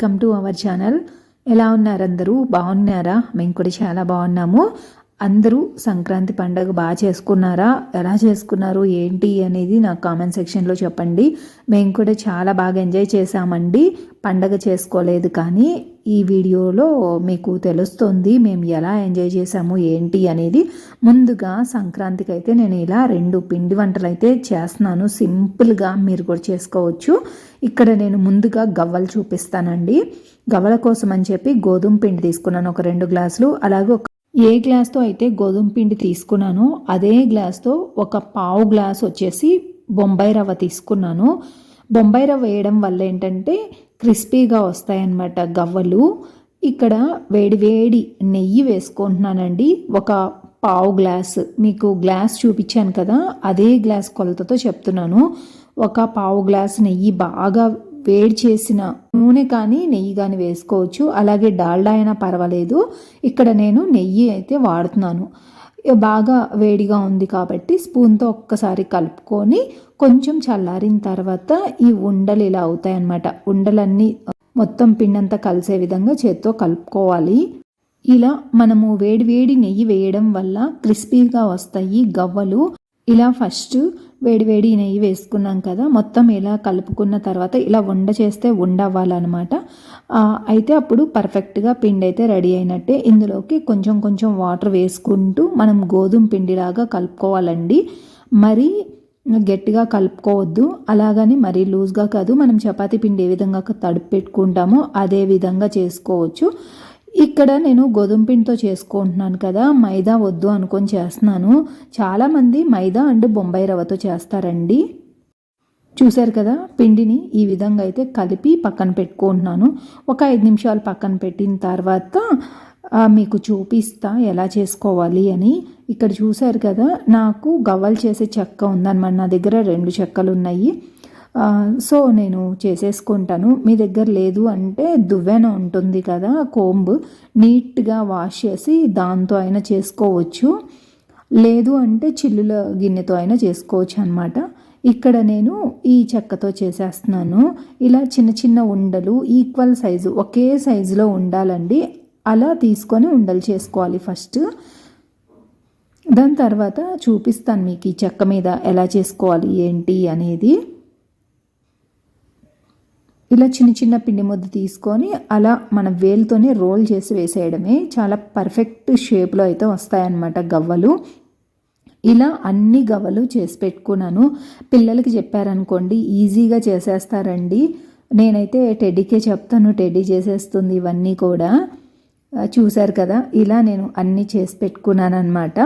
Welcome to our channel ఎలా ఉన్నారు అందరూ? బాగున్నారా? మేము కూడా చాలా బాగున్నాము. అందరూ సంక్రాంతి పండుగ బాగా చేసుకున్నారా? ఎలా చేసుకున్నారు? ఏంటి అనేది నాకు కామెంట్ సెక్షన్లో చెప్పండి. మేము కూడా చాలా బాగా ఎంజాయ్ చేసామండి పండగ చేసుకోలేదు కానీ ఈ వీడియోలో మీకు తెలుస్తుంది మేము ఎలా ఎంజాయ్ చేసాము ఏంటి అనేది. ముందుగా సంక్రాంతికి అయితే నేను ఇలా రెండు పిండి వంటలు అయితే చేస్తున్నాను. సింపుల్గా మీరు కూడా చేసుకోవచ్చు. ఇక్కడ నేను ముందుగా గవ్వలు చూపిస్తానండి. గవ్వల కోసం అని చెప్పి గోధుమ పిండి తీసుకున్నాను. ఒక రెండు గ్లాసులు. అలాగే ఒక ఏ గ్లాస్తో అయితే గోధుమ పిండి తీసుకున్నానో అదే గ్లాస్తో ఒక పావు గ్లాస్ వచ్చేసి బొంబాయి రవ్వ తీసుకున్నాను. బొంబాయి రవ్వ వేయడం వల్ల ఏంటంటే క్రిస్పీగా వస్తాయన్నమాట గవ్వలు. ఇక్కడ వేడి వేడి నెయ్యి వేసుకుంటున్నానండి. ఒక పావు గ్లాస్. మీకు గ్లాస్ చూపించాను కదా అదే గ్లాస్ కొలతతో చెప్తున్నాను. ఒక పావు గ్లాస్ నెయ్యి బాగా వేడి చేసిన నూనె కానీ నెయ్యి కానీ వేసుకోవచ్చు. అలాగే డాల్డా అయినా పర్వాలేదు. ఇక్కడ నేను నెయ్యి అయితే వాడుతున్నాను. బాగా వేడిగా ఉంది కాబట్టి స్పూన్తో ఒక్కసారి కలుపుకొని కొంచెం చల్లారిన తర్వాత ఈ ఉండలు ఇలా అవుతాయి అన్నమాట ఉండలన్నీ మొత్తం పిండంతా కలిసే విధంగా చేత్తో కలుపుకోవాలి. ఇలా మనము వేడి వేడి నెయ్యి వేయడం వల్ల క్రిస్పీగా వస్తాయి గవ్వలు. ఇలా ఫస్ట్ వేడివేడి నెయ్యి వేసుకున్నాం కదా మొత్తం ఇలా కలుపుకున్న తర్వాత ఇలా వండ చేస్తే వండవ్వాలన్నమాట. అయితే అప్పుడు పర్ఫెక్ట్గా పిండి అయితే రెడీ అయినట్టే. ఇందులోకి కొంచెం కొంచెం వాటర్ వేసుకుంటూ మనం గోధుమ పిండిలాగా కలుపుకోవాలండి. మరి గట్టిగా కలుపుకోవద్దు. అలాగని మరీ లూజ్గా కాదు. మనం చపాతీ పిండి ఏ విధంగా తడుపు పెట్టుకుంటామో అదే విధంగా చేసుకోవచ్చు. ఇక్కడ నేను గోధుమ పిండితో చేసుకుంటున్నాను కదా మైదా వద్దు అనుకొని చేస్తున్నాను. చాలామంది మైదా అండ్ బొంబాయి రవ్వతో చేస్తారండి. చూశారు కదా పిండిని ఈ విధంగా అయితే కలిపి పక్కన పెట్టుకుంటున్నాను. ఒక ఐదు నిమిషాలు పక్కన పెట్టిన తర్వాత మీకు చూపిస్తా ఎలా చేసుకోవాలి అని. ఇక్కడ చూశారు కదా నాకు గవ్వలు చేసే చెక్క ఉందన్నమాట. నా దగ్గర రెండు చెక్కలు ఉన్నాయి. సో నేను చేసేసుకుంటాను. మీ దగ్గర లేదు అంటే దువ్వెన ఉంటుంది కదా కోంబు నీట్గా వాష్ చేసి దాంతో అయినా చేసుకోవచ్చు. లేదు అంటే చిల్లుల గిన్నెతో అయినా చేసుకోవచ్చు అనమాట ఇక్కడ నేను ఈ చెక్కతో చేసేస్తున్నాను. ఇలా చిన్న చిన్న ఉండలు ఈక్వల్ సైజు ఒకే సైజులో ఉండాలండి. అలా తీసుకొని ఉండలు చేసుకోవాలి ఫస్ట్. దాని తర్వాత చూపిస్తాను మీకు ఈ చెక్క మీద ఎలా చేసుకోవాలి ఏంటి అనేది. ఇలా చిన్న చిన్న పిండి ముద్ద తీసుకొని అలా మన వేలుతోనే రోల్ చేసి వేసేయడమే చాలా పర్ఫెక్ట్ షేప్లో అయితే వస్తాయన్నమాట గవ్వలు. ఇలా అన్ని గవ్వలు చేసి పెట్టుకున్నాను. పిల్లలకి చెప్పారనుకోండి ఈజీగా చేసేస్తారండి. నేనైతే టెడ్డీకే చెప్తాను టెడ్డీ చేసేస్తుంది ఇవన్నీ కూడా. చూశారు కదా ఇలా నేను అన్నీ చేసి పెట్టుకున్నాను అనమాట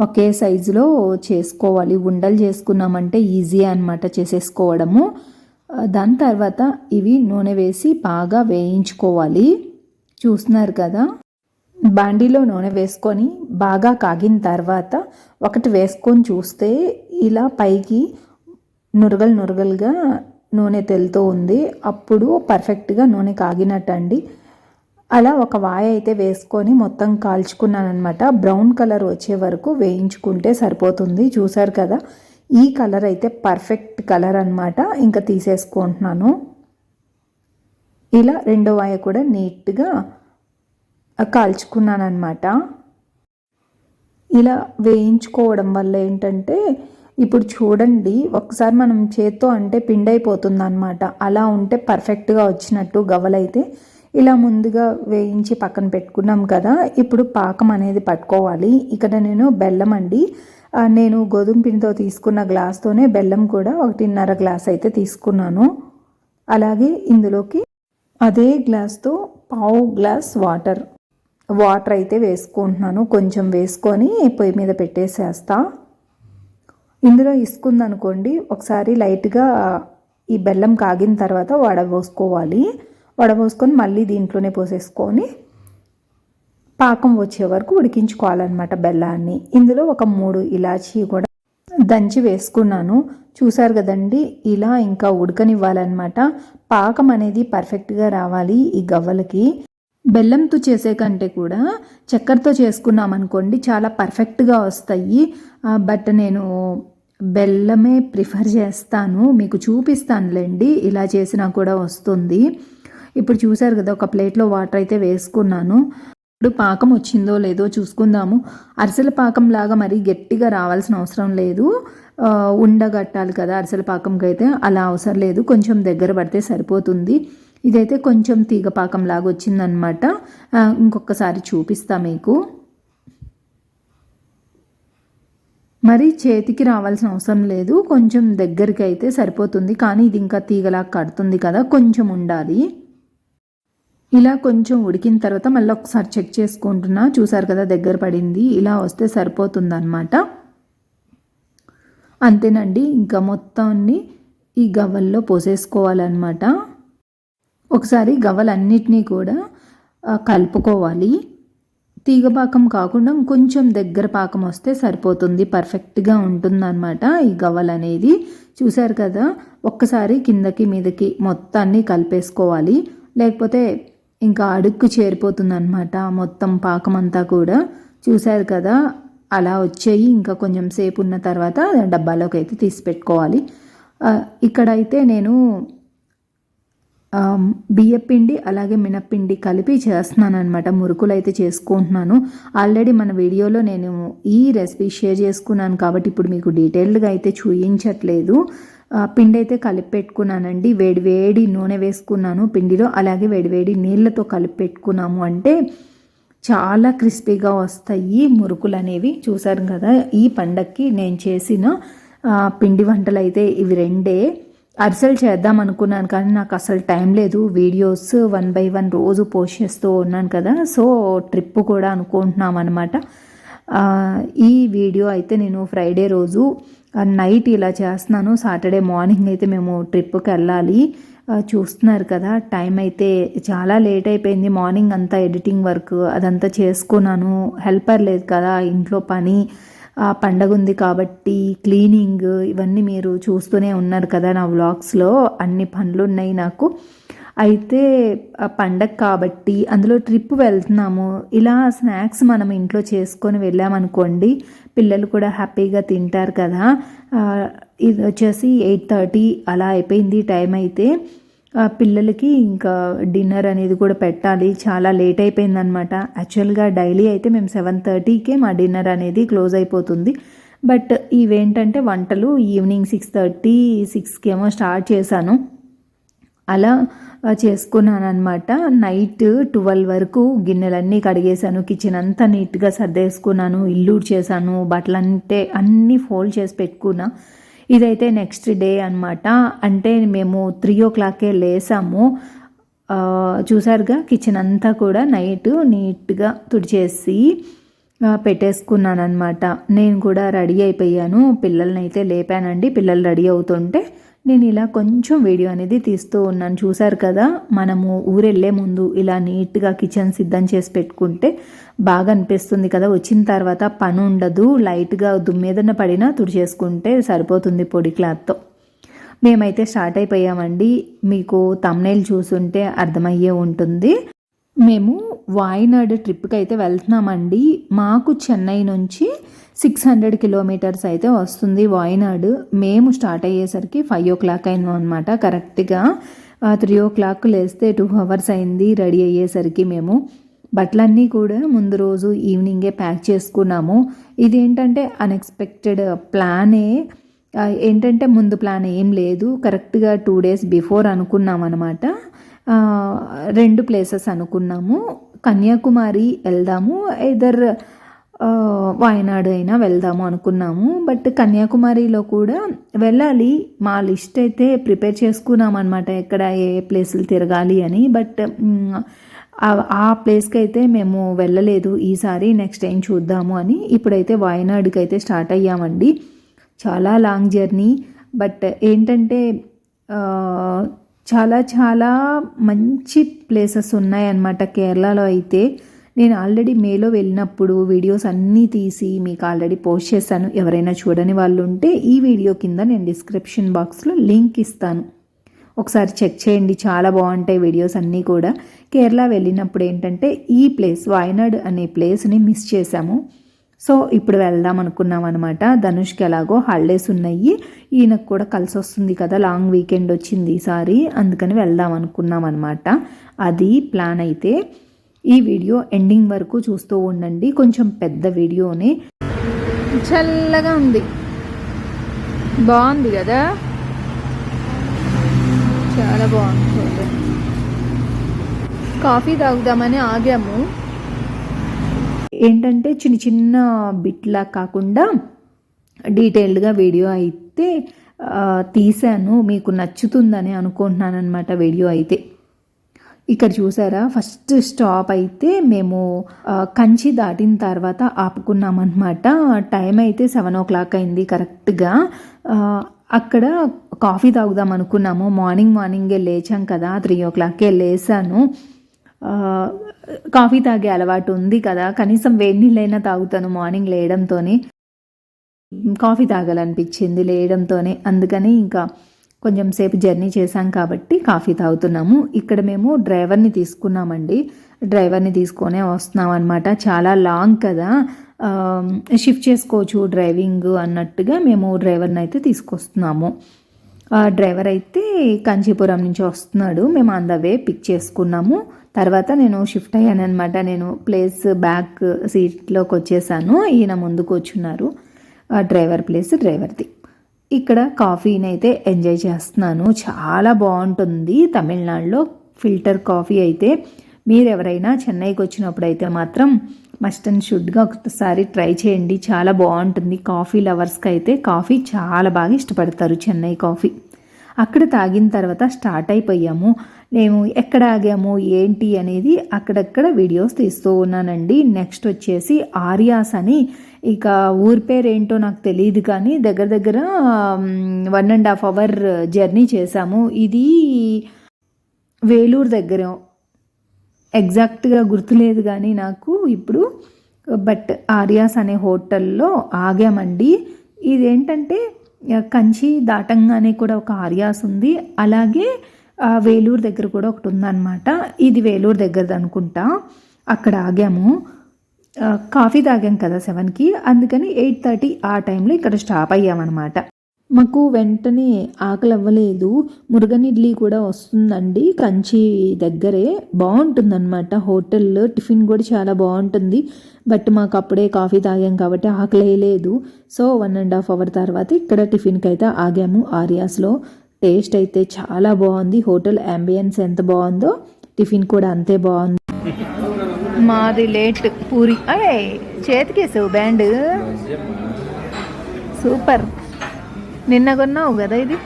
ఒకే సైజులో చేసుకోవాలి. ఉండలు చేసుకున్నామంటే ఈజీ అనమాట చేసేసుకోవడము. దాని తర్వాత ఇవి నూనె వేసి బాగా వేయించుకోవాలి. చూస్తున్నారు కదా? బాండీలో నూనె వేసుకొని బాగా కాగిన తర్వాత ఒకటి వేసుకొని చూస్తే ఇలా పైకి నురగలు నురగలుగా నూనె తెలుతూ ఉంది. అప్పుడు పర్ఫెక్ట్గా నూనె కాగినట్టు అండి అలా ఒక వాయ అయితే వేసుకొని మొత్తం కాల్చుకున్నాను అనమాట బ్రౌన్ కలర్ వచ్చే వరకు వేయించుకుంటే సరిపోతుంది. చూసారు కదా? ఈ కలర్ అయితే పర్ఫెక్ట్ కలర్ అనమాట ఇంకా తీసేసుకుంటున్నాను. ఇలా రెండో వాయ కూడా నీట్గా కాల్చుకున్నాను అనమాట ఇలా వేయించుకోవడం వల్ల ఏంటంటే ఇప్పుడు చూడండి ఒకసారి మనం చేత్తో అంటే పిండి అయిపోతుంది అనమాట అలా ఉంటే పర్ఫెక్ట్గా వచ్చినట్టు గవలైతే ఇలా ముందుగా వేయించి పక్కన పెట్టుకున్నాం కదా. ఇప్పుడు పాకం అనేది పట్టుకోవాలి. ఇక్కడ నేను బెల్లం అండి నేను గోధుమ పిండితో తీసుకున్న గ్లాస్తోనే బెల్లం కూడా ఒకటిన్నర గ్లాస్ అయితే తీసుకున్నాను. అలాగే ఇందులోకి అదే గ్లాస్తో పావు గ్లాస్ వాటర్ వాటర్ అయితే వేసుకుంటున్నాను. కొంచెం వేసుకొని పొయ్యి మీద పెట్టేసేస్తా. ఇందులో ఇసుకుందనుకోండి ఒకసారి లైట్గా ఈ బెల్లం కాగిన తర్వాత వడబోసుకోవాలి. వడబోసుకొని మళ్ళీ దీంట్లోనే పోసేసుకొని పాకం వచ్చే వరకు ఉడికించుకోవాలన్నమాట బెల్లాన్ని. ఇందులో ఒక మూడు ఇలాచీ కూడా దంచి వేసుకున్నాను. చూసారు కదండి ఇలా ఇంకా ఉడకనివ్వాలన్నమాట. పాకం అనేది పర్ఫెక్ట్గా రావాలి ఈ గవ్వలకి. బెల్లంతో చేసే కంటే కూడా చక్కెరతో చేసుకున్నాం అనుకోండి చాలా పర్ఫెక్ట్గా వస్తాయి. బట్ నేను బెల్లమే ప్రిఫర్ చేస్తాను. మీకు చూపిస్తానులేండి ఇలా చేసినా కూడా వస్తుంది. ఇప్పుడు చూసారు కదా ఒక ప్లేట్లో వాటర్ అయితే వేసుకున్నాను. ఇప్పుడు పాకం వచ్చిందో లేదో చూసుకుందాము. అరిసెల పాకం లాగా మరీ గట్టిగా రావాల్సిన అవసరం లేదు. ఉండగట్టాలి కదా అరిసెల పాకంకి అయితే అలా అవసరం లేదు. కొంచెం దగ్గర పడితే సరిపోతుంది. ఇదైతే కొంచెం తీగ పాకం లాగా వచ్చిందనమాట ఇంకొకసారి చూపిస్తా మీకు. మరి చేతికి రావాల్సిన అవసరం లేదు. కొంచెం దగ్గరికి అయితే సరిపోతుంది. కానీ ఇది ఇంకా తీగలా కడుతుంది కదా. కొంచెం ఉండాలి. ఇలా కొంచెం ఉడికిన తర్వాత మళ్ళీ ఒకసారి చెక్ చేసుకుంటున్నా. చూసారు కదా దగ్గర పడింది. ఇలా వస్తే సరిపోతుందన్నమాట. అంతేనండి ఇంకా మొత్తాన్ని ఈ గవ్వల్లో పోసేసుకోవాలన్నమాట. ఒకసారి గవ్వలన్నిటినీ కూడా కలుపుకోవాలి. తీగ పాకం కాకుండా కొంచెం దగ్గర పాకం వస్తే సరిపోతుంది. పర్ఫెక్ట్గా ఉంటుందన్నమాట ఈ గవ్వలు అనేది చూశారు కదా ఒక్కసారి కిందకి మీదకి మొత్తాన్ని కలిపేసుకోవాలి. లేకపోతే ఇంకా అడుక్కు చేరిపోతుందన్నమాట మొత్తం పాకం అంతా కూడా. చూశారు కదా అలా వచ్చేయి. ఇంకా కొంచెం సేపు ఉన్న తర్వాత డబ్బాలోకి అయితే తీసి పెట్టుకోవాలి ఇక్కడైతే నేను బియ్యపిండి అలాగే మినప్పిండి కలిపి చేస్తున్నాను అనమాట మురుకులు అయితే చేసుకుంటున్నాను. ఆల్రెడీ మన వీడియోలో నేను ఈ రెసిపీ షేర్ చేసుకున్నాను కాబట్టి ఇప్పుడు మీకు డీటెయిల్డ్గా అయితే చూపించట్లేదు పిండి అయితే కలిపి పెట్టుకున్నానండి నూనె వేసుకున్నాను పిండిలో. అలాగే వేడివేడి నీళ్ళతో కలిపి పెట్టుకున్నాము అంటే చాలా క్రిస్పీగా వస్తాయి మురుకులు అనేవి. చూసారు కదా ఈ పండక్కి నేను చేసిన పిండి వంటలు అయితే ఇవి రెండే. అరిసెలు చేద్దాం అనుకున్నాను కానీ నాకు అసలు టైం లేదు. వీడియోస్ వన్ బై వన్ రోజు పోస్ట్ చేస్తూ ఉన్నాను కదా సో ట్రిప్ కూడా అనుకుంటున్నాం అనమాట ఈ వీడియో అయితే నేను ఫ్రైడే రోజు నైట్ ఇలా చేస్తున్నాను. సాటర్డే మార్నింగ్ అయితే మేము ట్రిప్కి వెళ్ళాలి. చూస్తున్నారు కదా టైం అయితే చాలా లేట్ అయిపోయింది. మార్నింగ్ అంతా ఎడిటింగ్ వర్క్ అదంతా చేసుకున్నాను. హెల్పర్ లేదు కదా ఇంట్లో పని. ఆ, పండగ ఉంది కాబట్టి క్లీనింగ్ ఇవన్నీ మీరు చూస్తూనే ఉన్నారు కదా నా వ్లాగ్స్లో. అన్ని పనులు ఉన్నాయి నాకు. అయితే పండగ కాబట్టి అందులో ట్రిప్ వెళ్తున్నాము. ఇలా స్నాక్స్ మనం ఇంట్లో చేసుకొని వెళ్ళామనుకోండి పిల్లలు కూడా హ్యాపీగా తింటారు కదా. ఇది వచ్చేసి ఎయిట్ థర్టీ అలా అయిపోయింది టైం అయితే. పిల్లలకి ఇంకా డిన్నర్ అనేది కూడా పెట్టాలి. చాలా లేట్ అయిపోయిందనమాట. యాక్చువల్గా డైలీ అయితే మేము సెవెన్ థర్టీకే మా డిన్నర్ అనేది క్లోజ్ అయిపోతుంది. బట్ ఇవేంటంటే వంటలు ఈవినింగ్ సిక్స్ థర్టీ సిక్స్కి ఏమో స్టార్ట్ చేశాను. అలా చేసుకున్నాను అనమాట నైట్ ట్వెల్వ్ వరకు గిన్నెలన్నీ కడిగేశాను. కిచెన్ అంతా నీట్గా సర్దేసుకున్నాను. ఇల్లు చేశాను బట్టలంటే అన్నీ ఫోల్డ్ చేసి పెట్టుకున్నా. ఇదైతే నెక్స్ట్ డే అనమాట అంటే మేము త్రీ ఓ క్లాకే లేసాము. చూసారుగా? కిచెన్ అంతా కూడా నైట్ నీట్గా తుడిచేసి పెట్టేసుకున్నాను అనమాట నేను కూడా రెడీ అయిపోయాను. పిల్లల్ని అయితే లేపానండి. పిల్లలు రెడీ అవుతుంటే నేను ఇలా కొంచెం వీడియో అనేది తీస్తూ ఉన్నాను. చూసారు కదా మనము ఊరెళ్ళే ముందు ఇలా నీట్గా కిచెన్ సిద్ధం చేసి పెట్టుకుంటే బాగా అనిపిస్తుంది కదా. వచ్చిన తర్వాత పని ఉండదు లైట్గా దుమ్మేదన పడినా తుడిచేసుకుంటే సరిపోతుంది పొడి క్లాత్తో. మేమైతే స్టార్ట్ అయిపోయామండి. మీకు తమ్నైల్ చూసుంటే అర్థమయ్యే ఉంటుంది. మేము వాయినాడు ట్రిప్కి అయితే వెళ్తున్నామండి. మాకు చెన్నై నుంచి సిక్స్ హండ్రెడ్ కిలోమీటర్స్ అయితే వస్తుంది వాయినాడు. మేము స్టార్ట్ అయ్యేసరికి ఫైవ్ ఓ క్లాక్ అయినాం అనమాట కరెక్ట్గా త్రీ ఓ క్లాక్ లేస్తే టూ అవర్స్ అయింది రెడీ అయ్యేసరికి మేము. బట్టలన్నీ కూడా ముందు రోజు ఈవినింగే ప్యాక్ చేసుకున్నాము. ఇదేంటంటే అన్ఎక్స్పెక్టెడ్ ప్లానే ఏంటంటే ముందు ప్లాన్ ఏం లేదు. కరెక్ట్గా టూ డేస్ బిఫోర్ అనుకున్నాం అనమాట రెండు ప్లేసెస్ అనుకున్నాము. కన్యాకుమారి వెళ్దాము. ఇదర్ వాయనాడు అయినా వెళ్దాము అనుకున్నాము. బట్ కన్యాకుమారిలో కూడా వెళ్ళాలి. మా లిస్ట్ అయితే ప్రిపేర్ చేసుకున్నాం అనమాట ఎక్కడ ఏ ప్లేసులు తిరగాలి అని. బట్ ఆ- ప్లేస్కి అయితే మేము వెళ్ళలేదు. ఈసారి నెక్స్ట్ టైం చూద్దాము అని. ఇప్పుడైతే వాయనాడుకి అయితే స్టార్ట్ అయ్యామండి. చాలా లాంగ్ జర్నీ. బట్ ఏంటంటే చాలా చాలా మంచి ప్లేసెస్ ఉన్నాయన్నమాట కేరళలో అయితే. నేను ఆల్రెడీ మేలో వెళ్ళినప్పుడు వీడియోస్ అన్నీ తీసి మీకు ఆల్రెడీ పోస్ట్ చేశాను. ఎవరైనా చూడని వాళ్ళు ఉంటే ఈ వీడియో కింద నేను డిస్క్రిప్షన్ బాక్స్లో లింక్ ఇస్తాను. ఒకసారి చెక్ చేయండి. చాలా బాగుంటాయి వీడియోస్ అన్నీ కూడా. కేరళ వెళ్ళినప్పుడు ఏంటంటే ఈ ప్లేస్ వాయనాడ్ అనే ప్లేస్ని మిస్ చేశాము. సో ఇప్పుడు వెళ్దాం అనుకున్నాం అనమాట ధనుష్కి ఎలాగో హాలిడేస్ ఉన్నాయి. ఈయనకు కూడా కలిసి వస్తుంది కదా. లాంగ్ వీకెండ్ వచ్చింది ఈసారి అందుకని వెళ్దాం అనుకున్నాం అనమాట అది ప్లాన్ అయితే ఈ వీడియో ఎండింగ్ వరకు చూస్తూ ఉండండి. కొంచెం పెద్ద వీడియోనే. చల్లగా ఉంది. బాగుంది కదా? చాలా బాగుంది. కాఫీ తాగుదామని ఆగాము. ఏంటంటే చిన్న చిన్న బిట్లా కాకుండా డీటెయిల్డ్గా వీడియో అయితే తీశాను. మీకు నచ్చుతుందని అనుకుంటున్నాను అనమాట వీడియో అయితే. ఇక్కడ చూసారా? ఫస్ట్ స్టాప్ అయితే మేము కంచి దాటిన తర్వాత ఆపుకున్నామన్నమాట. టైం అయితే సెవెన్ ఓ క్లాక్ అయింది కరెక్ట్గా. అక్కడ కాఫీ తాగుదాం అనుకున్నాము. మార్నింగ్ మార్నింగే లేచాం కదా త్రీ ఓ క్లాక్కే లేసాను. కాఫీ తాగే అలవాటు ఉంది కదా కనీసం వేడి నీళ్ళైనా తాగుతాను మార్నింగ్ లేయడంతోనే. కాఫీ తాగాలనిపించింది లేయడంతోనే. అందుకని ఇంకా కొంచెం సేపు జర్నీ చేశాం కాబట్టి కాఫీ తాగుతున్నాము. ఇక్కడ మేము డ్రైవర్ని తీసుకున్నామండి. డ్రైవర్ని తీసుకొనే వస్తున్నాం అనమాట చాలా లాంగ్ కదా. షిఫ్ట్ చేసుకోవచ్చు డ్రైవింగ్ అన్నట్టుగా మేము డ్రైవర్ని అయితే తీసుకొస్తున్నాము. ఆ డ్రైవర్ అయితే కాంచీపురం నుంచి వస్తున్నాడు. మేము ఆన్ ద వే పిక్ చేసుకున్నాము. తర్వాత నేను షిఫ్ట్ అయ్యాను అనమాట నేను ప్లేస్ బ్యాక్ సీట్లోకి వచ్చేసాను. ఈయన ముందు కూర్చున్నారు. ఆ డ్రైవర్ ప్లేస్ డ్రైవర్ది. ఇక్కడ కాఫీని అయితే ఎంజాయ్ చేస్తున్నాను. చాలా బాగుంటుంది. తమిళనాడులో ఫిల్టర్ కాఫీ అయితే మీరు ఎవరైనా చెన్నైకి వచ్చినప్పుడు అయితే మాత్రం మస్ట్ అండ్ షుడ్గా ఒకసారి ట్రై చేయండి. చాలా బాగుంటుంది. కాఫీ లవర్స్కి అయితే కాఫీ చాలా బాగా ఇష్టపడతారు చెన్నై కాఫీ. అక్కడ తాగిన తర్వాత స్టార్ట్ అయిపోయాము. మేము ఎక్కడ ఆగాము ఏంటి అనేది అక్కడక్కడ వీడియోస్ తీస్తూ ఉన్నానండి. నెక్స్ట్ వచ్చేసి ఆర్యాస్ అని. ఇక ఊరి పేరు ఏంటో నాకు తెలియదు కానీ దగ్గర దగ్గర one and half hour journey చేశాము. ఇది వేలూరు దగ్గర. ఎగ్జాక్ట్గా గుర్తులేదు కానీ నాకు ఇప్పుడు బట్ ఆర్యాస్ అనే హోటల్లో ఆగామండి. ఇదేంటంటే కంచి దాటంగానే కూడా ఒక ఆర్యాస్ ఉంది. అలాగే వేలూరు దగ్గర కూడా ఒకటి ఉందన్నమాట. ఇది వేలూరు దగ్గరది అనుకుంటా. అక్కడ ఆగాము. కాఫీ తాగాం కదా సెవెన్కి. అందుకని ఎయిట్ థర్టీ ఆ టైంలో ఇక్కడ స్టాప్ అయ్యామన్నమాట. మాకు వెంటనే ఆకలి అవ్వలేదు మురుగన్ ఇడ్లీ కూడా వస్తుందండి. కంచి దగ్గరే బాగుంటుందన్నమాట హోటల్లో టిఫిన్ కూడా చాలా బాగుంటుంది బట్ మాకు అప్పుడే కాఫీ తాగాం కాబట్టి ఆకలి వేయలేదు so one and half hour తర్వాత ఇక్కడ టిఫిన్కి అయితే ఆగాము. ఆర్యాస్లో టేస్ట్ అయితే చాలా బాగుంది హోటల్ అంబియన్స్ ఎంత బాగుందో టిఫిన్ కూడా అంతే బాగుంది మాది లేట్ పూరి. అరే చేతికేసావు బ్యాండ్. సూపర్. నిన్న కొన్నావు కదా ఇది?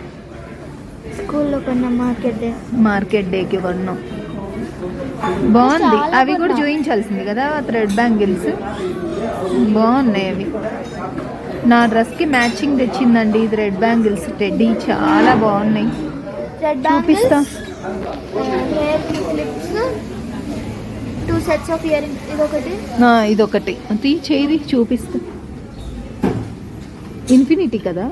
స్కూల్లో కొన్న మార్కెట్ డే. మార్కెట్ డేకి కొన్నాం బాగుంది. అవి కూడా. చూపించాల్సింది కదా థ్రెడ్ బ్యాంగిల్స్? బాగున్నాయి అవి. నా డ్రెస్కి మ్యాచింగ్ తెచ్చిందండి ఇది రెడ్ బ్యాంగిల్స్. టెడ్డీ చాలా బాగున్నాయి. చూపిస్తా. Two sets of earrings. ఇదొకటి. ఇదొకటి. తీ చేయి చూపిస్తా. ఇన్ఫినిటీ కదా?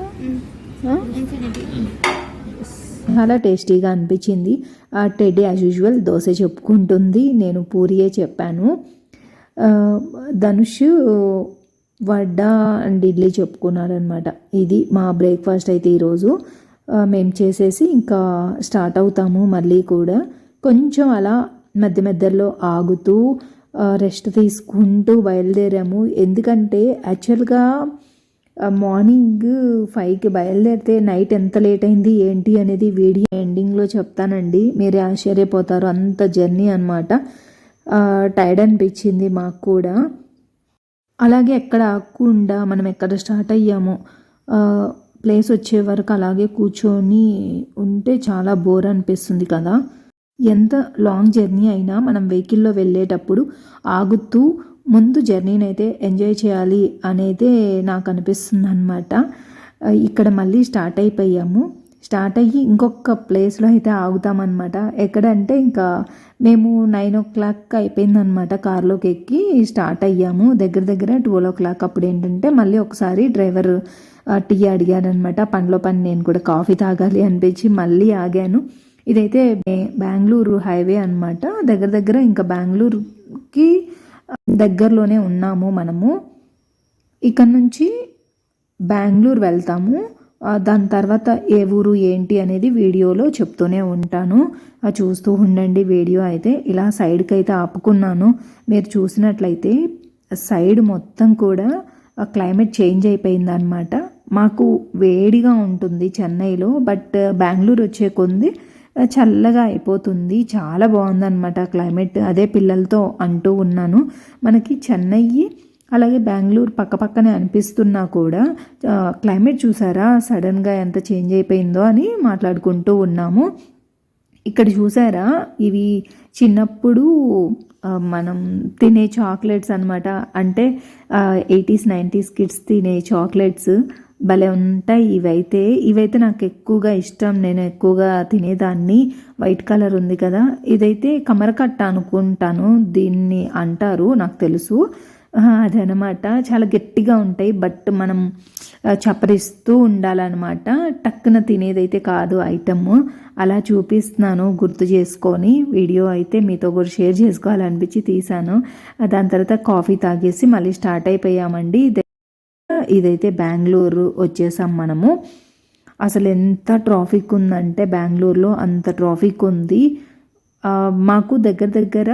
చాలా టేస్టీగా అనిపించింది. ఆ టెడ్డీ యాజ్ యూజువల్ దోశ చెప్పుకుంటుంది. నేను పూరియే చెప్పాను. ధనుష్ వడ్డ అండ్ ఇడ్లీ చెప్పుకున్నారనమాట ఇది మా బ్రేక్ఫాస్ట్ అయితే ఈరోజు. మేము చేసేసి ఇంకా స్టార్ట్ అవుతాము మళ్ళీ కూడా. కొంచెం అలా మధ్య మధ్యలో ఆగుతూ రెస్ట్ తీసుకుంటూ బయలుదేరాము. ఎందుకంటే యాక్చువల్గా మార్నింగ్ ఫైవ్కి బయలుదేరితే నైట్ ఎంత లేట్ అయింది ఏంటి అనేది వీడియో ఎండింగ్లో చెప్తానండి. మీరే ఆశ్చర్యపోతారు. అంత జర్నీ అనమాట టైర్డ్ అనిపించింది మాకు కూడా. అలాగే ఎక్కడ ఆగకుండా మనం ఎక్కడ స్టార్ట్ అయ్యామో ప్లేస్ వచ్చే వరకు అలాగే కూర్చొని ఉంటే చాలా బోర్ అనిపిస్తుంది కదా. ఎంత లాంగ్ జర్నీ అయినా మనం వెహికల్లో వెళ్ళేటప్పుడు ఆగుతూ ముందు జర్నీని అయితే ఎంజాయ్ చేయాలి అనేది నాకు అనిపిస్తుంది అనమాట ఇక్కడ మళ్ళీ స్టార్ట్ అయిపోయాము. స్టార్ట్ అయ్యి ఇంకొక ప్లేస్లో అయితే ఆగుతామన్నమాట. ఎక్కడంటే ఇంకా మేము నైన్ ఓ క్లాక్ అయిపోయిందనమాట కార్లోకి ఎక్కి స్టార్ట్ అయ్యాము. దగ్గర దగ్గర ట్వెల్వ్ ఓ క్లాక్ అప్పుడు ఏంటంటే మళ్ళీ ఒకసారి డ్రైవర్ టీ అడిగాడనమాట పనిలో పని నేను కూడా కాఫీ తాగాలి అనిపించి మళ్ళీ ఆగాను. ఇదైతే బెంగళూరు హైవే అనమాట దగ్గర దగ్గర ఇంకా బెంగళూరుకి దగ్గరలోనే ఉన్నాము మనము. ఇక్కడ నుంచి బెంగళూరు వెళ్తాము. దాని తర్వాత ఏ ఊరు ఏంటి అనేది వీడియోలో చెప్తూనే ఉంటాను. చూస్తూ ఉండండి వీడియో అయితే. ఇలా సైడ్కి అయితే ఆపుకున్నాను. మీరు చూసినట్లయితే సైడ్ మొత్తం కూడా క్లైమేట్ చేంజ్ అయిపోయింది అనమాట మాకు వేడిగా ఉంటుంది చెన్నైలో బట్ బెంగళూరు వచ్చే కొంది చల్లగా అయిపోతుంది. చాలా బాగుందన్నమాట క్లైమేట్. అదే పిల్లలతో అంటూ ఉన్నాను. మనకి చెన్నై అలాగే బెంగళూరు పక్కపక్కనే అనిపిస్తున్నా కూడా క్లైమేట్ చూసారా? సడన్గా ఎంత చేంజ్ అయిపోయిందో అని మాట్లాడుకుంటూ ఉన్నాము. ఇక్కడ చూసారా? ఇవి చిన్నప్పుడు మనం తినే చాక్లెట్స్ అనమాట అంటే ఎయిటీస్ నైంటీస్ కిడ్స్ తినే చాక్లెట్స్. భలే ఉంటాయి ఇవైతే. ఇవైతే నాకు ఎక్కువగా ఇష్టం. నేను ఎక్కువగా తినేదాన్ని. వైట్ కలర్ ఉంది కదా. ఇదైతే కమరకట్ట అనుకుంటాను. దీన్ని అంటారు నాకు తెలుసు. అదనమాట. చాలా గట్టిగా ఉంటాయి బట్ మనం చపరిస్తూ చప్పరిస్తూ ఉండాలన్నమాట. టక్కున తినేదైతే కాదు ఐటమ్. అలా చూపిస్తున్నాను గుర్తు చేసుకొని. వీడియో అయితే మీతో కూడా షేర్ చేసుకోవాలనిపించి తీశాను. దాని తర్వాత కాఫీ తాగేసి మళ్ళీ స్టార్ట్ అయిపోయామండి. ఇదైతే బెంగళూరు వచ్చేసాం మనము. అసలు ఎంత ట్రాఫిక్ ఉందంటే బెంగళూరులో అంత ట్రాఫిక్ ఉంది. మాకు దగ్గర దగ్గర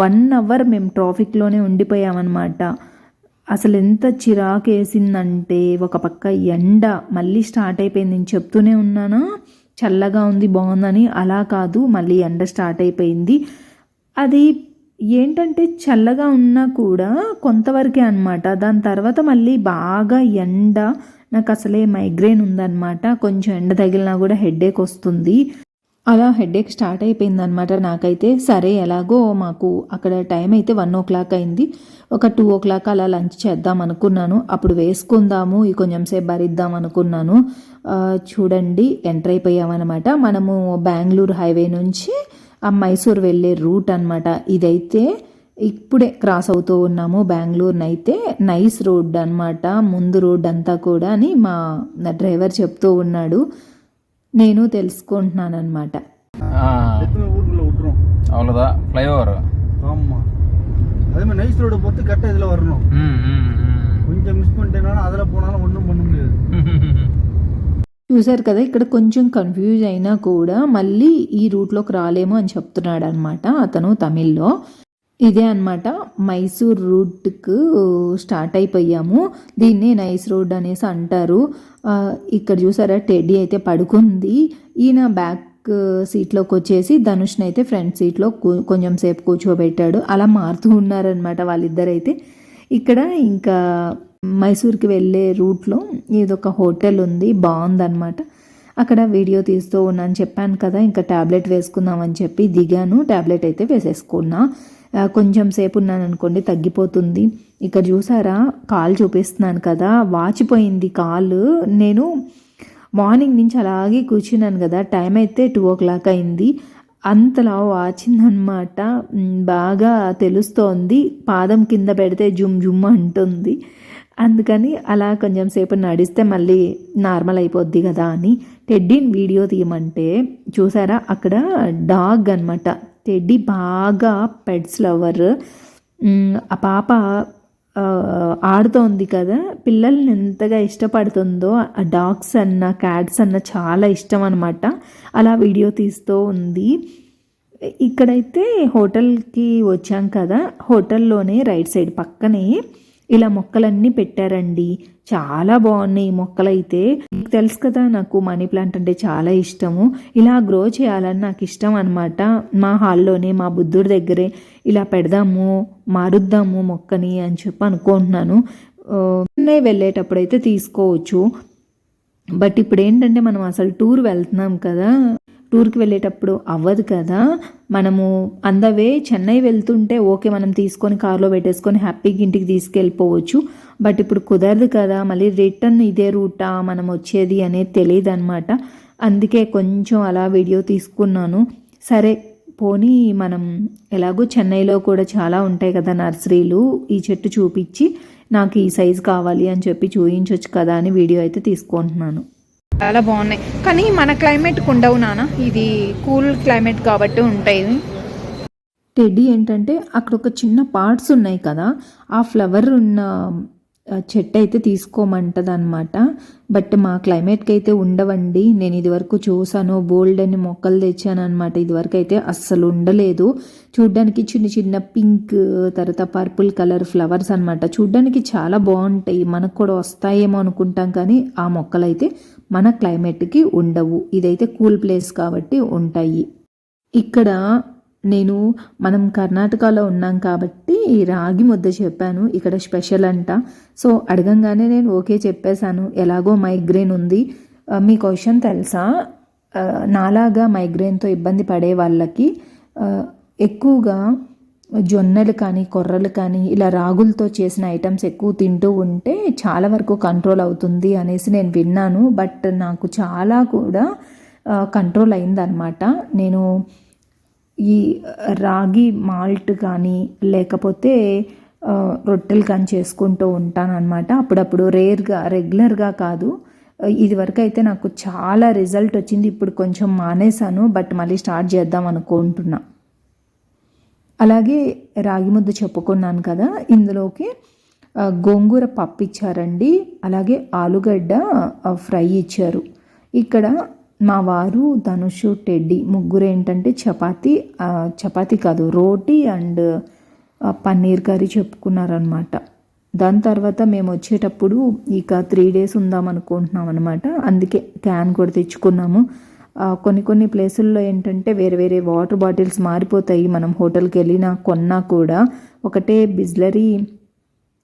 వన్ అవర్ మేము ట్రాఫిక్లోనే ఉండిపోయామన్నమాట. అసలు ఎంత చిరాకు వేసిందంటే ఒక పక్క ఎండ మళ్ళీ స్టార్ట్ అయిపోయింది. నేను చెప్తూనే ఉన్నానా చల్లగా ఉంది బాగుందని. అలా కాదు మళ్ళీ ఎండ స్టార్ట్ అయిపోయింది. అది ఏంటంటే చల్లగా ఉన్నా కూడా కొంతవరకే అనమాట దాని తర్వాత మళ్ళీ బాగా ఎండ నాకు అసలే మైగ్రేన్ ఉందన్నమాట. కొంచెం ఎండ తగిలినా కూడా హెడేక్ వస్తుంది. అలా హెడేక్ స్టార్ట్ అయిపోయింది అనమాట నాకైతే. సరే ఎలాగో మాకు అక్కడ టైం అయితే వన్ ఓ క్లాక్ అయింది. ఒక టూ ఓ క్లాక్ అలా లంచ్ చేద్దాం అనుకున్నాను. అప్పుడు వేసుకుందాము ఈ కొంచెం సేపు భరిద్దాం అనుకున్నాను. చూడండి ఎంటర్ అయిపోయామన్నమాట. మనము బెంగళూరు హైవే నుంచి ఆ మైసూర్ వెళ్ళే రూట్ అన్నమాట ఇదైతే ఇప్పుడే క్రాస్ అవుతూ ఉన్నాము బెంగళూరుని అయితే నైస్ రోడ్ అన్నమాట ముందు రోడ్ అంతా కూడా అని మా డ్రైవర్ చెప్తూ ఉన్నాడు నేను తెలుసుకుంటున్నాను అనమాట ஆ, எத்தனை ஊருக்குள்ள விட்டுரும் அவ்வளோதான் ஃப்ளைஓவர் ஆமா அதே மாதிரி நைஸ் ரோடு பொறுத்து கரெக்டாக இதில் வரணும் ம் ம் ம். கொஞ்சம் மிஸ் பண்ணிட்டேனாலும் அதில் போனாலும் ஒன்றும் பண்ண முடியாது చూశారు కదా ఇక్కడ కొంచెం కన్ఫ్యూజ్ అయినా కూడా మళ్ళీ ఈ రూట్లోకి రాలేము అని చెప్తున్నాడు అనమాట అతను తమిళ్ళో. ఇదే అన్నమాట మైసూర్ రూట్కు స్టార్ట్ అయిపోయాము. దీన్ని నైస్ రోడ్ అనేసి అంటారు. ఇక్కడ చూసారా టెడ్డీ అయితే పడుకుంది. ఈయన బ్యాక్ సీట్లోకి వచ్చేసి ధనుష్ని అయితే ఫ్రంట్ సీట్లో కొంచెం సేపు కూర్చోబెట్టాడు. అలా మారుతూ ఉన్నారనమాట వాళ్ళిద్దరైతే. ఇక్కడ ఇంకా మైసూర్కి వెళ్ళే రూట్లో ఇదొక హోటల్ ఉంది బాగుందన్నమాట. అక్కడ వీడియో తీస్తూ ఉన్నాను చెప్పాను కదా ఇంకా ట్యాబ్లెట్ వేసుకుందామని చెప్పి దిగాను. ట్యాబ్లెట్ అయితే వేసేసుకున్నా. కొంచెం సేపు ఉన్నాను అనుకోండి తగ్గిపోతుంది. ఇక్కడ చూసారా కాలు చూపిస్తున్నాను కదా వాచిపోయింది కాలు. నేను మార్నింగ్ నుంచి అలాగే కూర్చున్నాను కదా టైం అయితే టూ ఓ క్లాక్ అయింది. అంతలా వాచిందనమాట బాగా తెలుస్తోంది. పాదం కింద పెడితే జుమ్ జుమ్ అంటుంది. అందుకని అలా కొంచెం సేపు నడిస్తే మళ్ళీ నార్మల్ అయిపోద్ది కదా అని టెడ్డీని వీడియో తీయమంటే చూసారా? అక్కడ డాగ్ అనమాట టెడ్డీ బాగా పెట్స్ లవర్. ఆ పాప ఆడుతోంది కదా. పిల్లల్ని ఎంతగా ఇష్టపడుతుందో ఆ డాగ్స్ అన్న క్యాట్స్ అన్న చాలా ఇష్టం అనమాట అలా వీడియో తీస్తూ ఉంది. ఇక్కడైతే హోటల్కి వచ్చాం కదా. హోటల్లోనే రైట్ సైడ్ పక్కనే ఇలా మొక్కలన్నీ పెట్టారండి. చాలా బాగున్నాయి మొక్కలైతే. మీకు తెలుసు కదా నాకు మనీ ప్లాంట్ అంటే చాలా ఇష్టము. ఇలా గ్రో చేయాలని నాకు ఇష్టం అనమాట మా హాల్లోనే మా బుద్ధుడి దగ్గరే ఇలా పెడదాము మారుద్దాము మొక్కని అని చెప్పి అనుకుంటున్నాను. చెన్నై వెళ్ళేటప్పుడు అయితే తీసుకోవచ్చు. బట్ ఇప్పుడు ఏంటంటే మనం అసలు టూర్ వెళ్తున్నాం కదా. టూర్కి వెళ్ళేటప్పుడు అవ్వదు కదా. మనము అందవే చెన్నై వెళ్తుంటే ఓకే మనం తీసుకొని కార్లో పెట్టేసుకొని హ్యాపీగా ఇంటికి తీసుకెళ్ళిపోవచ్చు. బట్ ఇప్పుడు కుదరదు కదా. మళ్ళీ రిటర్న్ ఇదే రూటా మనం వచ్చేది అనేది తెలియదు అనమాట అందుకే కొంచెం అలా వీడియో తీసుకున్నాను. సరే పోనీ మనం ఎలాగో చెన్నైలో కూడా చాలా ఉంటాయి కదా నర్సరీలు ఈ చెట్టు చూపించి నాకు ఈ సైజు కావాలి అని చెప్పి చూపించవచ్చు కదా అని వీడియో అయితే తీసుకుంటున్నాను. చాలా బాగున్నాయి. కానీ మన క్లైమేట్కి ఉండవు నాన్న. ఇది కూల్ క్లైమేట్ కాబట్టి ఉంటాయి. టెడ్డీ ఏంటంటే అక్కడ ఒక చిన్న పార్ట్స్ ఉన్నాయి కదా ఆ ఫ్లవర్ ఉన్న చెట్టు అయితే తీసుకోమంటది అనమాట బట్ మా క్లైమేట్కి అయితే ఉండవండి. నేను ఇదివరకు చూసాను బోల్డ్ అని మొక్కలు తెచ్చాను అనమాట ఇదివరకు అయితే అస్సలు ఉండలేదు. చూడ్డానికి చిన్న చిన్న పింక్ తర్వాత పర్పుల్ కలర్ ఫ్లవర్స్ అనమాట చూడ్డానికి చాలా బాగుంటాయి. మనకు కూడా వస్తాయేమో అనుకుంటాం కానీ ఆ మొక్కలు అయితే మన క్లైమేట్కి ఉండవు. ఇదైతే కూల్ ప్లేస్ కాబట్టి ఉంటాయి. ఇక్కడ నేను మనం కర్ణాటకలో ఉన్నాం కాబట్టి ఈ రాగి ముద్ద చెప్పాను. ఇక్కడ స్పెషల్ అంట. సో అడగంగానే నేను ఓకే చెప్పేశాను. ఎలాగో మైగ్రేన్ ఉంది. మీ క్వశ్చన్ తెలుసా? నాలాగా మైగ్రేన్తో ఇబ్బంది పడే వాళ్ళకి ఎక్కువగా జొన్నలు కానీ కొర్రలు కానీ ఇలా రాగులతో చేసిన ఐటమ్స్ ఎక్కువ తింటూ ఉంటే చాలా వరకు కంట్రోల్ అవుతుంది అనేసి నేను విన్నాను. బట్ నాకు చాలా కూడా కంట్రోల్ అయిందనమాట నేను ఈ రాగి మాల్ట్ కానీ లేకపోతే రొట్టెలు కానీ చేసుకుంటూ ఉంటాను అనమాట అప్పుడప్పుడు రేర్గా రెగ్యులర్గా కాదు. ఇది వరకు అయితే నాకు చాలా రిజల్ట్ వచ్చింది. ఇప్పుడు కొంచెం మానేశాను. బట్ మళ్ళీ స్టార్ట్ చేద్దాం అనుకుంటున్నా. అలాగే రాగి ముద్ద చెప్పుకున్నాను కదా ఇందులోకి గోంగూర పప్పు ఇచ్చారండి. అలాగే ఆలుగడ్డ ఫ్రై ఇచ్చారు. ఇక్కడ మా వారు ధనుషు టెడ్డి ముగ్గురు ఏంటంటే చపాతీ చపాతి కాదు రోటీ అండ్ పన్నీర్ కర్రీ చెప్పుకున్నారనమాట దాని తర్వాత మేము వచ్చేటప్పుడు ఇక త్రీ డేస్ ఉందాం అనుకుంటున్నాం అనమాట అందుకే క్యాన్ కూడా తెచ్చుకున్నాము. కొన్ని కొన్ని ప్లేసుల్లో ఏంటంటే వేరే వేరే వాటర్ బాటిల్స్ మారిపోతాయి. మనం హోటల్కి వెళ్ళినా కొన్నా కూడా ఒకటే బిజ్లరీ.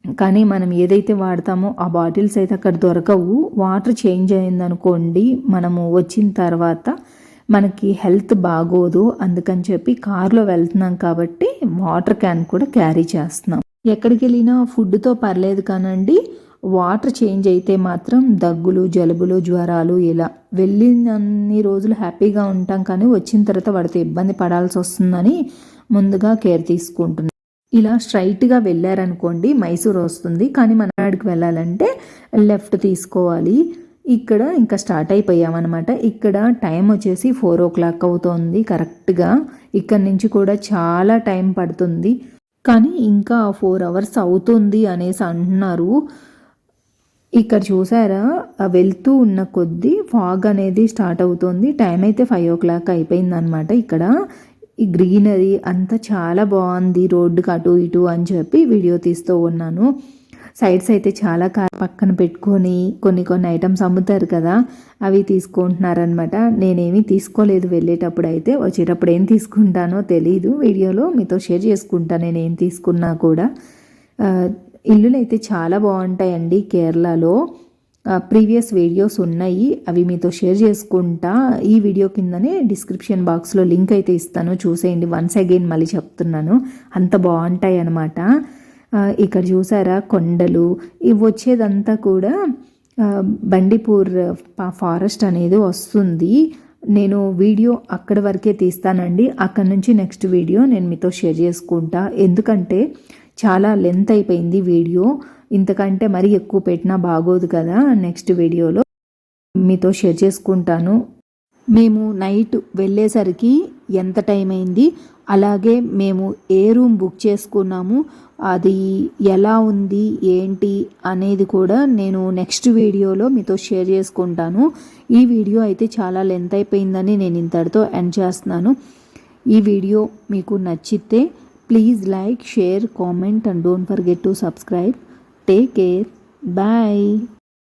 కానీ మనం ఏదైతే వాడతామో ఆ బాటిల్స్ అయితే అక్కడ దొరకవు. వాటర్ చేంజ్ అయిందనుకోండి మనము వచ్చిన తర్వాత మనకి హెల్త్ బాగోదు. అందుకని చెప్పి కారులో వెళ్తున్నాం కాబట్టి వాటర్ క్యాన్ కూడా క్యారీ చేస్తున్నాం. ఎక్కడికి వెళ్ళినా ఫుడ్తో పర్లేదు కానండి. వాటర్ చేంజ్ అయితే మాత్రం దగ్గులు జలుబులు జ్వరాలు ఇలా వెళ్ళినన్ని రోజులు హ్యాపీగా ఉంటాం కానీ వచ్చిన తర్వాత వాడితో ఇబ్బంది పడాల్సి వస్తుందని ముందుగా కేర్ తీసుకుంటున్నాం. ఇలా స్ట్రైట్గా వెళ్ళారనుకోండి మైసూర్ వస్తుంది. కానీ మనవాడికి వెళ్ళాలంటే లెఫ్ట్ తీసుకోవాలి. ఇక్కడ ఇంకా స్టార్ట్ అయిపోయామన్నమాట. ఇక్కడ టైం వచ్చేసి ఫోర్ ఓ క్లాక్ అవుతోంది కరెక్ట్గా. ఇక్కడ నుంచి కూడా చాలా టైం పడుతుంది. కానీ ఇంకా ఫోర్ అవర్స్ అవుతుంది అనేసి అంటున్నారు. ఇక్కడ చూసారా? వెళ్తూ ఉన్న కొద్దీ ఫాగ్ అనేది స్టార్ట్ అవుతుంది. టైం అయితే ఫైవ్ ఓ క్లాక్ అయిపోయిందనమాట ఇక్కడ. ఈ గ్రీనరీ అంతా చాలా బాగుంది. రోడ్డుకి అటు ఇటు అని చెప్పి వీడియో తీస్తూ ఉన్నాను. సైడ్స్ అయితే చాలా కార్ పక్కన పెట్టుకొని కొన్ని కొన్ని ఐటమ్స్ అమ్ముతారు కదా అవి తీసుకుంటున్నారనమాట నేనేమి తీసుకోలేదు వెళ్ళేటప్పుడు అయితే. వచ్చేటప్పుడు ఏం తీసుకుంటానో తెలీదు. వీడియోలో మీతో షేర్ చేసుకుంటాను నేను ఏం తీసుకున్నా కూడా. ఇల్లులు అయితే చాలా బాగుంటాయండి కేరళలో. ప్రీవియస్ వీడియోస్ ఉన్నాయి. అవి మీతో షేర్ చేసుకుంటా. ఈ వీడియో కిందనే డిస్క్రిప్షన్ బాక్స్లో లింక్ అయితే ఇస్తాను. చూసేయండి. వన్స్ అగైన్ మళ్ళీ చెప్తున్నాను. అంత బాగుంటాయి అన్నమాట. ఇక్కడ చూసారా? కొండలు. ఇవి వచ్చేదంతా కూడా బండిపూర్ ఫారెస్ట్ అనేది వస్తుంది. నేను వీడియో అక్కడి వరకే తీస్తానండి. అక్కడ నుంచి నెక్స్ట్ వీడియో నేను మీతో షేర్ చేసుకుంటా. ఎందుకంటే చాలా లెంత్ అయిపోయింది వీడియో. ఇంతకంటే మరీ ఎక్కువ పెట్టినా బాగోదు కదా నెక్స్ట్ వీడియోలో. మీతో షేర్ చేసుకుంటాను. మేము నైట్ వెళ్ళేసరికి ఎంత టైం అయింది? అలాగే మేము ఏ రూమ్ బుక్ చేసుకున్నాము? అది ఎలా ఉంది? ఏంటి? అనేది కూడా నేను నెక్స్ట్ వీడియోలో మీతో షేర్ చేసుకుంటాను. ఈ వీడియో అయితే చాలా లెంత్ అయిపోయిందని నేను ఇంతటితో ఎండ్ చేస్తున్నాను. ఈ వీడియో మీకు నచ్చితే Please like, share, comment and don't forget to subscribe. Take care. Bye.